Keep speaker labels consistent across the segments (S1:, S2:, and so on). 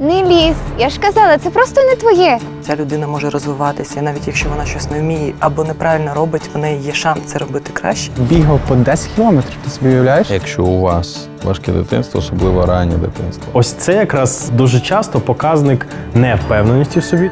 S1: Не лізь. Я ж казала, це просто не твоє.
S2: Ця людина може розвиватися, і навіть якщо вона щось не вміє або неправильно робить, в неї є шанс це робити краще.
S3: Бігав по 10 кілометрів, ти собі уявляєш?
S4: Якщо у вас важке дитинство, особливо раннє дитинство,
S5: Ось це якраз дуже часто показник невпевненості в собі.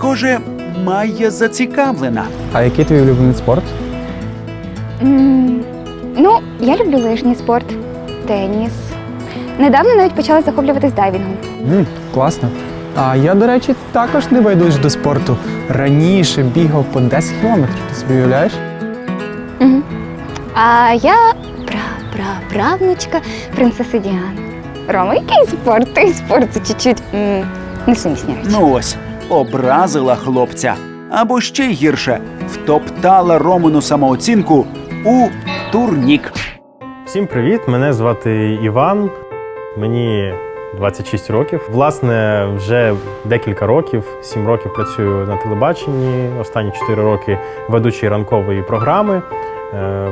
S6: Схоже, Майя зацікавлена.
S3: А який твій улюблений спорт?
S1: М, Ну, я люблю лижний спорт, теніс. Недавно навіть почала захоплюватись дайвінгом.
S3: м класно. А я, до речі, також не байдужий до спорту. Раніше бігав по 10 кілометрів, ти собі уявляєш?
S1: Угу. А я пра-пра-правнучка принцеси Діани. Рома, який спорт? Той спорт це чуть-чуть м, несумісняючий.
S6: Ну ось, образила хлопця. Або ще гірше, втоптала Ромину самооцінку у турнік.
S5: Всім привіт! Мене звати Іван. Мені 26 років. Власне, вже декілька років, 7 років працюю на телебаченні. Останні 4 роки ведучий ранкової програми,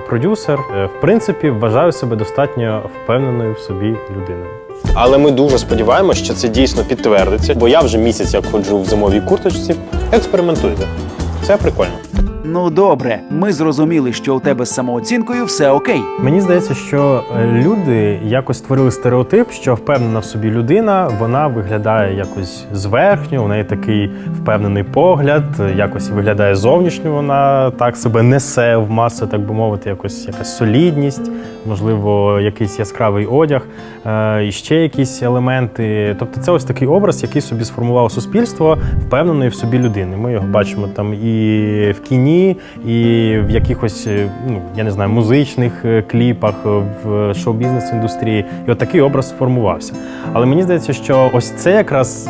S5: продюсер. Е, В принципі, вважаю себе достатньо впевненою в собі людиною.
S7: Але ми дуже сподіваємося, що це дійсно підтвердиться, бо я вже місяць як ходжу в зимовій курточці. Експериментуйте. Це прикольно.
S6: Ну добре, ми зрозуміли, що у тебе з самооцінкою все окей.
S5: Мені здається, що е, люди якось створили стереотип, що впевнена в собі людина, вона виглядає якось зверхньо, у неї такий впевнений погляд, е, якось виглядає зовнішньо, вона так себе несе в масу, так би мовити, якось якась солідність, можливо, якийсь яскравий одяг, е, і ще якісь елементи. Тобто, це ось такий образ, який собі сформувало суспільство впевненої в собі людини. Ми його бачимо там і в кіні, і в якихось, е, ну я не знаю, музичних е, кліпах, в шоу-бізнес індустрії. І от такий образ сформувався. Але мені здається, що ось це якраз.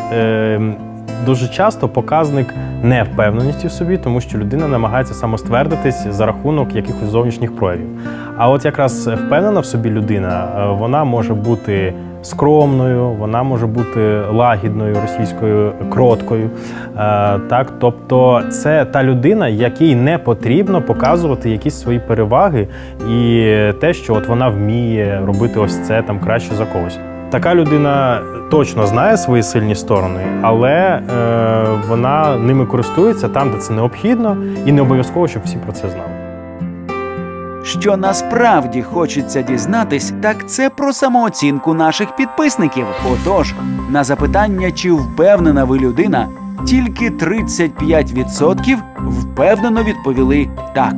S5: Дуже часто показник невпевненості в собі, тому що людина намагається самоствердитись за рахунок якихось зовнішніх проявів. А от якраз впевнена в собі людина, е, вона може бути скромною, вона може бути лагідною російською кроткою. Е, Так, тобто, це та людина, якій не потрібно показувати якісь свої переваги і те, що от вона вміє робити ось це там краще за когось. Така людина точно знає свої сильні сторони, але е, вона ними користується там, де це необхідно, і не обов'язково, щоб всі про це знали.
S6: Що насправді хочеться дізнатись, так це про самооцінку наших підписників. Отож, на запитання, чи впевнена ви людина, тільки 35% впевнено відповіли так.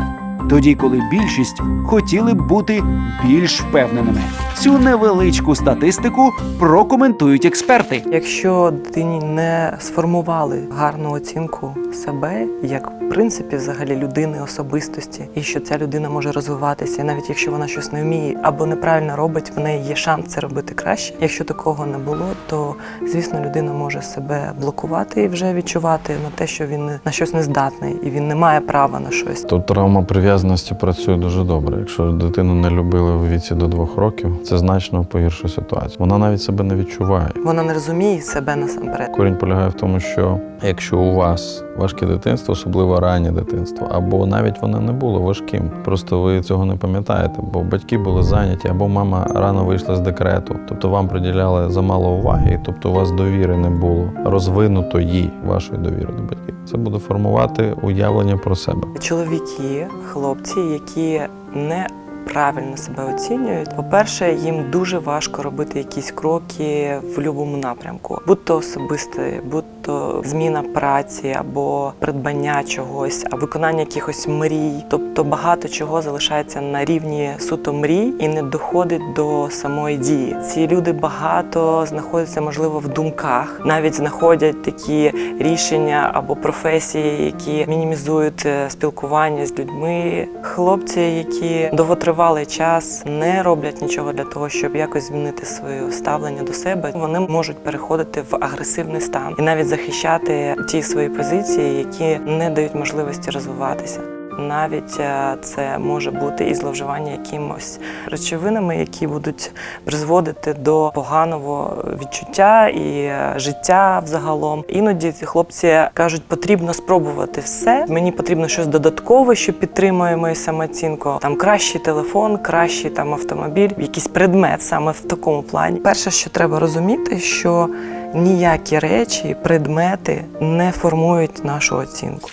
S6: Тоді, коли більшість хотіли б бути більш впевненими. Цю невеличку статистику прокоментують експерти.
S2: Якщо дитині не сформували гарну оцінку себе, як в принципі взагалі людини, особистості, і що ця людина може розвиватися, і навіть якщо вона щось не вміє або неправильно робить, в неї є шанс це робити краще. Якщо такого не було, то звісно людина може себе блокувати і вже відчувати на те, що він на щось не здатний, і він не має права на щось.
S4: тут травма прив'язаності працює дуже добре. Якщо дитину не любили в віці до двох років, це значно погіршує ситуацію. Вона навіть себе не відчуває.
S2: Вона не розуміє себе насамперед.
S4: Корінь полягає в тому, що якщо у вас важке дитинство, особливо раннє дитинство, або навіть воно не було важким, просто ви цього не пам'ятаєте, бо батьки були зайняті, або мама рано вийшла з декрету, тобто вам приділяли замало уваги, тобто у вас довіри не було розвинутої вашої довіри до батьків. Це буде формувати уявлення про себе.
S2: Чоловіки, хлопці, які не правильно себе оцінюють. По-перше, їм дуже важко робити якісь кроки в будь-якому напрямку, будь то особисте, будь то зміна праці або придбання чогось, а виконання якихось мрій. Тобто багато чого залишається на рівні суто мрій і не доходить до самої дії. Ці люди багато знаходяться, можливо, в думках, навіть знаходять такі рішення або професії, які мінімізують е, спілкування з людьми. Хлопці, які довготривалий час не роблять нічого для того, щоб якось змінити своє ставлення до себе, вони можуть переходити в агресивний стан і навіть захищати ті свої позиції, які не дають можливості розвиватися. Навіть е, це може бути і зловживання якимось речовинами, які будуть призводити до поганого відчуття і е, життя взагалом. Іноді ці хлопці кажуть, потрібно спробувати все. Мені потрібно щось додаткове, що підтримує мою самооцінку. Там кращий телефон, кращий там автомобіль, якийсь предмет саме в такому плані. Перше, що треба розуміти, що ніякі речі, предмети не формують нашу оцінку.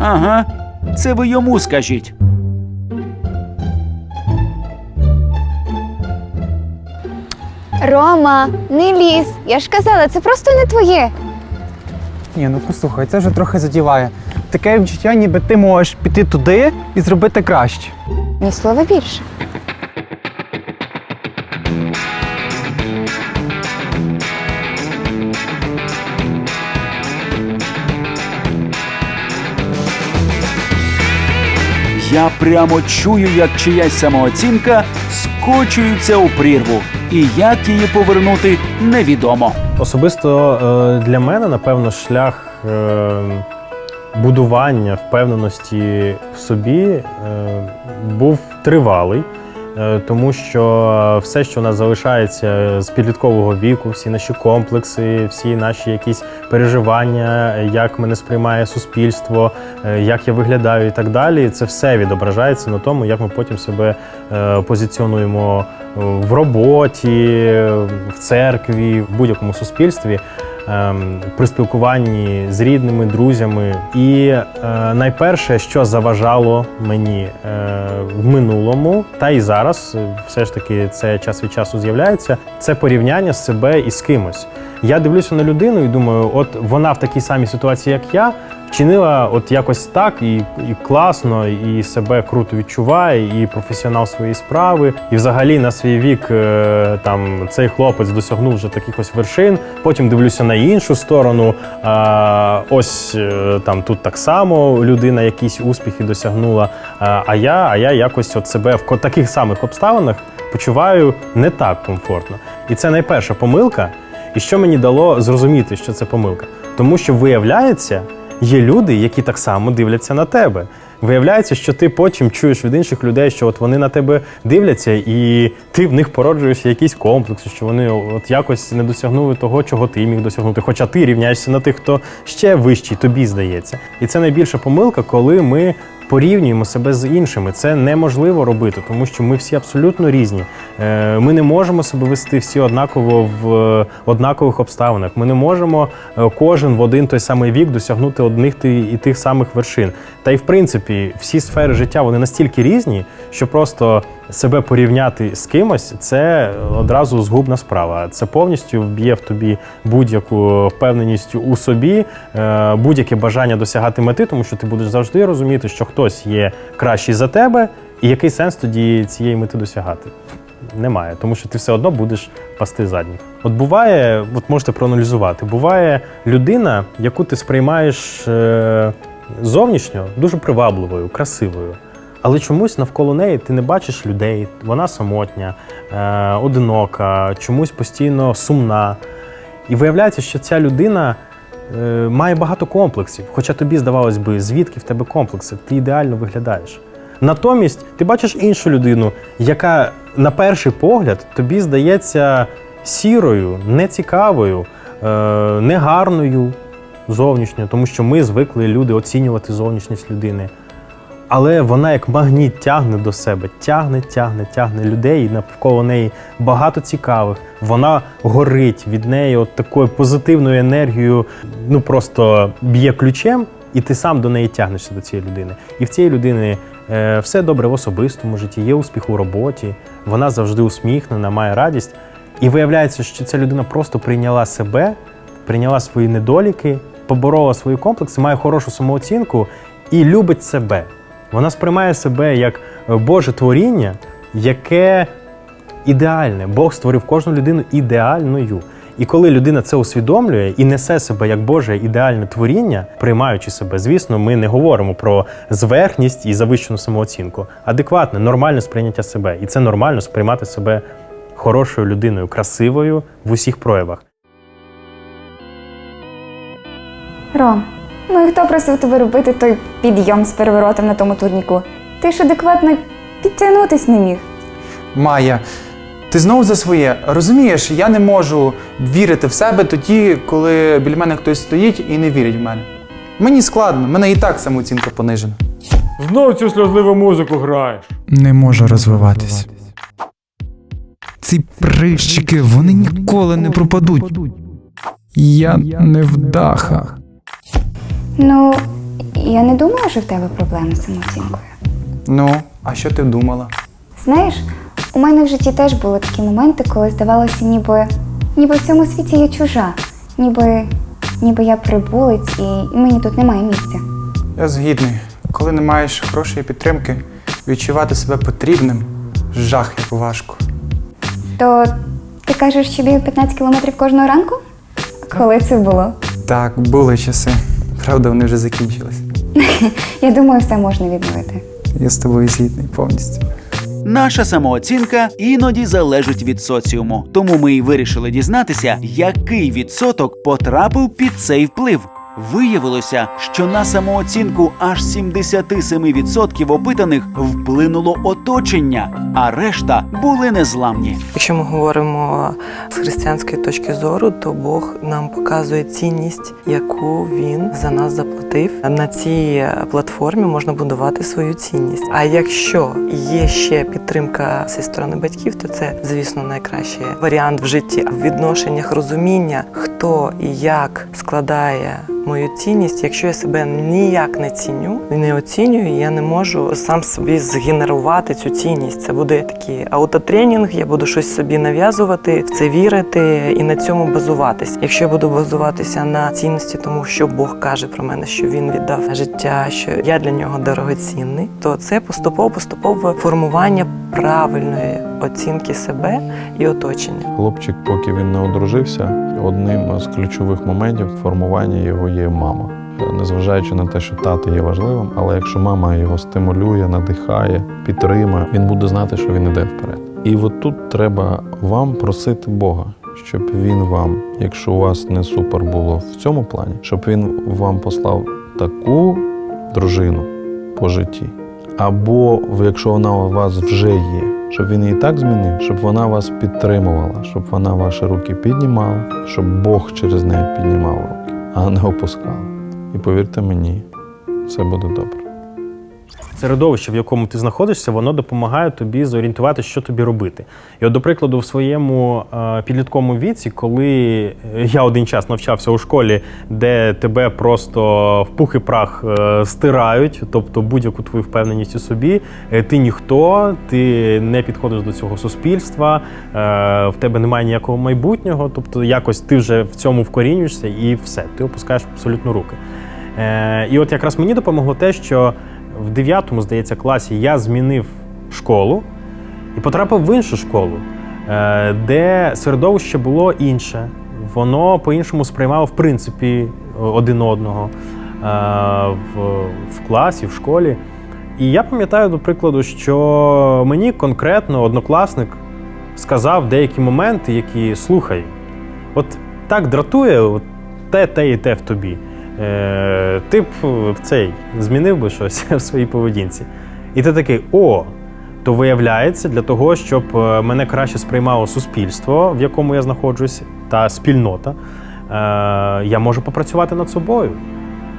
S6: Ага, це ви йому скажіть.
S1: Рома, не лізь. Я ж казала, це просто не твоє.
S3: Ні, ну послухай, це вже трохи задіває. Таке відчуття, ніби ти можеш піти туди і зробити краще.
S1: Ні слова більше.
S6: Я прямо чую, як чиясь самооцінка скочується у прірву. І як її повернути, невідомо.
S5: Особисто е, для мене, напевно, шлях е, будування впевненості в собі е, був тривалий. Е, Тому що все, що у нас залишається з підліткового віку, всі наші комплекси, всі наші якісь переживання, як мене сприймає суспільство, е, як я виглядаю і так далі, це все відображається на тому, як ми потім себе е, позиціонуємо в роботі, в церкві, в будь-якому суспільстві. ем, При спілкуванні з рідними, друзями. І е, найперше, що заважало мені е, в минулому, та і зараз, все ж таки, це час від часу з'являється, це порівняння себе із кимось. Я дивлюся на людину і думаю, от вона в такій самій ситуації, як я, вчинила от якось так, і, і класно, і себе круто відчуває, і професіонал своєї справи. І взагалі на свій вік е, там цей хлопець досягнув вже таких ось вершин. Потім дивлюся на іншу сторону. Ось е, там тут так само людина якісь успіхи досягнула. А, я, а я якось от себе в таких самих обставинах почуваю не так комфортно. І це найперша помилка. І що мені дало зрозуміти, що це помилка? Тому що виявляється, є люди, які так само дивляться на тебе. Виявляється, що ти потім чуєш від інших людей, що от вони на тебе дивляться, і ти в них породжуєшся якісь комплекси, що вони от якось не досягнули того, чого ти міг досягнути. Хоча ти рівняєшся на тих, хто ще вищий, тобі здається. І це найбільша помилка, коли ми порівнюємо себе з іншими. Це неможливо робити, тому що ми всі абсолютно різні. Е, Ми не можемо себе вести всі однаково в е, однакових обставинах. Ми не можемо е, кожен в один той самий вік досягнути одних і тих самих вершин. Та й в принципі, всі сфери життя вони настільки різні, що просто себе порівняти з кимось це одразу згубна справа. Це повністю вб'є в тобі будь-яку впевненість у собі, е, будь-яке бажання досягати мети, тому що ти будеш завжди розуміти, що хтось є кращий за тебе, і який сенс тоді цієї мети досягати. Немає, тому що ти все одно будеш пасти задніх. От буває, от можете проаналізувати, буває людина, яку ти сприймаєш е, зовнішньо дуже привабливою, красивою. Але чомусь навколо неї ти не бачиш людей, вона самотня, е, одинока, чомусь постійно сумна. І виявляється, що ця людина е, має багато комплексів. Хоча тобі здавалось би, звідки в тебе комплекси, ти ідеально виглядаєш. Натомість ти бачиш іншу людину, яка на перший погляд тобі здається сірою, нецікавою, е, негарною зовнішньо, тому що ми звикли люди оцінювати зовнішність людини. Але вона як магніт тягне до себе, тягне, тягне, тягне людей, і навколо неї багато цікавих. Вона горить від неї от такою позитивною енергією, ну просто б'є ключем, і ти сам до неї тягнешся до цієї людини. І в цієї людини е, все добре в особистому житті, є успіх у роботі, вона завжди усміхнена, має радість. І виявляється, що ця людина просто прийняла себе, прийняла свої недоліки, поборола свої комплекси, має хорошу самооцінку і любить себе. Вона сприймає себе як е, Боже творіння, яке ідеальне. Бог створив кожну людину ідеальною. І коли людина це усвідомлює і несе себе як Боже ідеальне творіння, приймаючи себе, звісно, ми не говоримо про зверхність і завищену самооцінку. Адекватне, нормальне сприйняття себе. І це нормально сприймати себе хорошою людиною, красивою в усіх проявах.
S1: Ром, Ну і хто просив тебе робити той підйом з переворотом на тому турніку? Ти ж адекватно підтягнутись не міг.
S3: Майя, ти знову за своє. Розумієш, я не можу вірити в себе тоді, коли біля мене хтось стоїть і не вірить в мене. Мені складно, мене і так самооцінка понижена.
S8: Знов цю сльозливу музику граєш.
S9: Не можу розвиватись. Ці прищики, вони ніколи не пропадуть. Я не вдаха.
S1: Ну, я не думала, що в тебе проблеми з самооцінкою.
S3: Ну, а що ти думала?
S1: Знаєш, у мене в житті теж були такі моменти, коли здавалося, ніби, ніби в цьому світі я чужа, ніби, ніби я прибулець і, мені тут немає місця.
S3: Я згідний. Коли не маєш і підтримки, відчувати себе потрібним жах як важко.
S1: То ти кажеш, що бігав 15 кілометрів кожного ранку? Коли це було?
S3: Так, були часи. Правда, вони вже закінчились.
S1: Я думаю, все можна відновити.
S3: Я з тобою згідний повністю.
S6: Наша самооцінка іноді залежить від соціуму, тому ми й вирішили дізнатися, який відсоток потрапив під цей вплив. Виявилося, що на самооцінку аж 77% опитаних вплинуло оточення, а решта були незламні.
S2: Якщо ми говоримо з християнської точки зору, то Бог нам показує цінність, яку він за нас заплатив. На цій платформі можна будувати свою цінність. А якщо є ще підтримка зі сторони батьків, то це, звісно, найкращий варіант в житті. В відношеннях розуміння, хто і як складає мою цінність, якщо я себе ніяк не ціню не оцінюю, я не можу сам собі згенерувати цю цінність. Це буде такий аутотренінг, я буду щось собі нав'язувати, в це вірити і на цьому базуватись. Якщо я буду базуватися на цінності, тому що Бог каже про мене, що він віддав життя, що я для нього дорогоцінний, то це поступово поступове формування правильної оцінки себе і оточення.
S4: Хлопчик, поки він не одружився, одним з ключових моментів формування його є мама. Незважаючи на те, що тато є важливим, але якщо мама його стимулює, надихає, підтримує, він буде знати, що він іде вперед. І от тут треба вам просити Бога, щоб він вам, якщо у вас не супер було в цьому плані, щоб він вам послав таку дружину по житті, або якщо вона у вас вже є, щоб він її так змінив, щоб вона вас підтримувала, щоб вона ваші руки піднімала, щоб Бог через неї піднімав руки, а не опускала. І повірте мені, все буде добре.
S5: Середовище, в якому ти знаходишся, воно допомагає тобі зорієнтувати, що тобі робити. І от, до прикладу, в своєму е, підлітковому віці, коли я один час навчався у школі, де тебе просто в пух і прах е, стирають, тобто будь-яку твою впевненість у собі, е, ти ніхто, ти не підходиш до цього суспільства, е, в тебе немає ніякого майбутнього, тобто якось ти вже в цьому вкорінюєшся і все, ти опускаєш абсолютно руки. Е, і от якраз мені допомогло те, що в 9 здається, класі я змінив школу і потрапив в іншу школу, е, де середовище було інше. Воно по-іншому сприймало, в принципі, один одного е, в, в класі, в школі. І я пам'ятаю, до прикладу, що мені конкретно однокласник сказав деякі моменти, які слухай, от так дратує, от те, те і те в тобі. Е, ти б е, цей змінив би щось в своїй поведінці. І ти такий: о, то виявляється, для того, щоб е, мене краще сприймало суспільство, в якому я знаходжусь, та спільнота, е, я можу попрацювати над собою.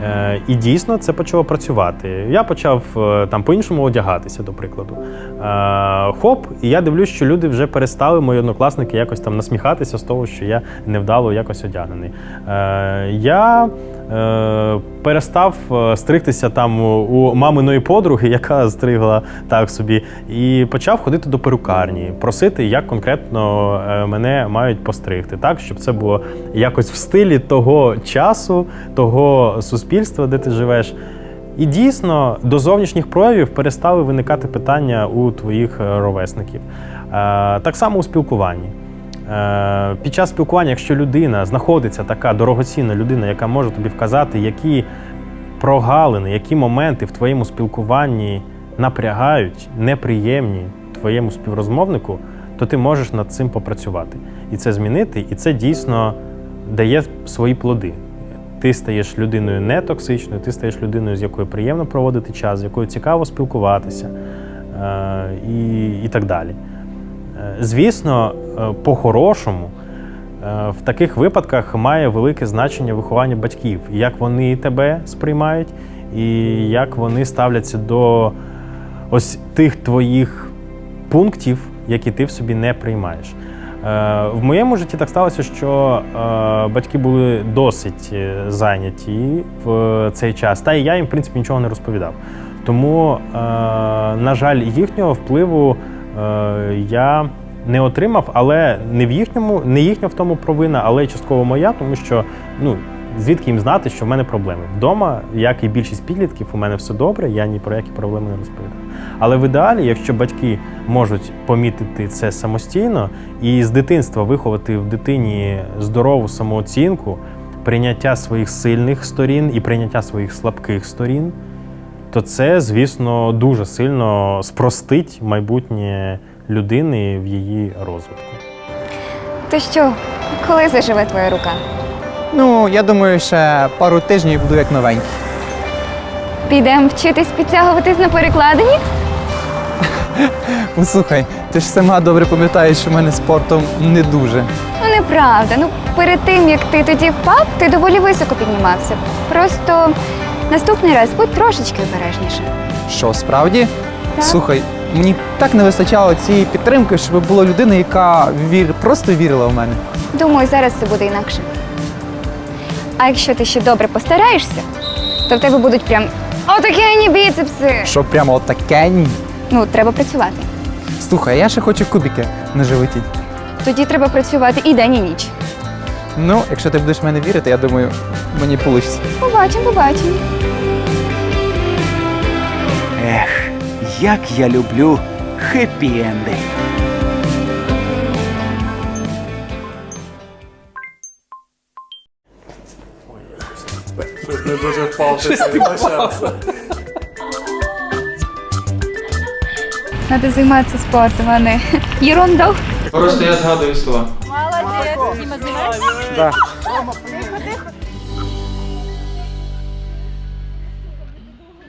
S5: Е, І дійсно це почало працювати. Я почав е, там по-іншому одягатися, до прикладу. Е, Хоп, і я дивлюсь, що люди вже перестали, мої однокласники, якось там насміхатися з того, що я невдало якось одягнений. Е, Я перестав е, стригтися там у- маминої подруги, яка стригла так собі, і почав ходити до перукарні, просити, як конкретно е, мене мають постригти, так, щоб це було якось в стилі того часу, того суспільства, де ти живеш. І дійсно до зовнішніх проявів перестали виникати питання у твоїх е, ровесників. Так само у спілкуванні. Е, Під час спілкування, якщо людина знаходиться така дорогоцінна людина, яка може тобі вказати, які прогалини, які моменти в твоєму спілкуванні напрягають, неприємні твоєму співрозмовнику, то ти можеш над цим попрацювати і це змінити, і це дійсно дає свої плоди. ти стаєш людиною не токсичною, ти стаєш людиною, з якою приємно проводити час, з якою цікаво спілкуватися е, і, і так далі. Е, Звісно, е, по-хорошому, е, в таких випадках має велике значення виховання батьків, як вони тебе сприймають, і як вони ставляться до ось тих твоїх пунктів, які ти в собі не приймаєш. В моєму житті так сталося, що батьки були досить зайняті в цей час, та і я їм, в принципі, нічого не розповідав. Тому, на жаль, їхнього впливу я не отримав, але не в їхньому, не їхня в тому провина, але частково моя, тому що ну. Звідки їм знати, що в мене проблеми? Вдома, як і більшість підлітків, у мене все добре, я ні про які проблеми не розповідаю. Але в ідеалі, якщо батьки можуть помітити це самостійно і з дитинства виховати в дитині здорову самооцінку, прийняття своїх сильних сторін і прийняття своїх слабких сторін, то це, звісно, дуже сильно спростить майбутнє людини в її розвитку.
S1: То що, коли заживе твоя рука?
S3: Ну, я думаю, ще пару тижнів буду як новенький.
S1: Підемо вчитись підтягуватись на перекладині?
S3: Послухай, ти ж сама добре пам'ятаєш, що в мене спортом не дуже.
S1: Ну, неправда. Ну, перед тим, як ти тоді впав, ти доволі високо піднімався. Просто наступний раз будь трошечки обережніше.
S3: Що, справді?
S1: Так.
S3: Слухай, мені так не вистачало цієї підтримки, щоб була людина, яка вір... просто вірила в мене.
S1: Думаю, зараз це буде інакше. А якщо ти ще добре постараєшся, то в тебе будуть прям отакені біцепси.
S3: Що прямо отаке? ні.
S1: Ну, треба працювати.
S3: Слухай, я ще хочу кубики на животі.
S1: Тоді треба працювати і день, і ніч.
S3: Ну, якщо ти будеш в мене вірити, я думаю, мені вийде.
S1: Побачимо, побачимо.
S6: Ех, як я люблю хеппі-енди.
S8: Щось не дуже впав. ти.
S1: Треба займатися спортом, а не ерундою.
S3: Просто я згадую слова.
S10: Знаєш?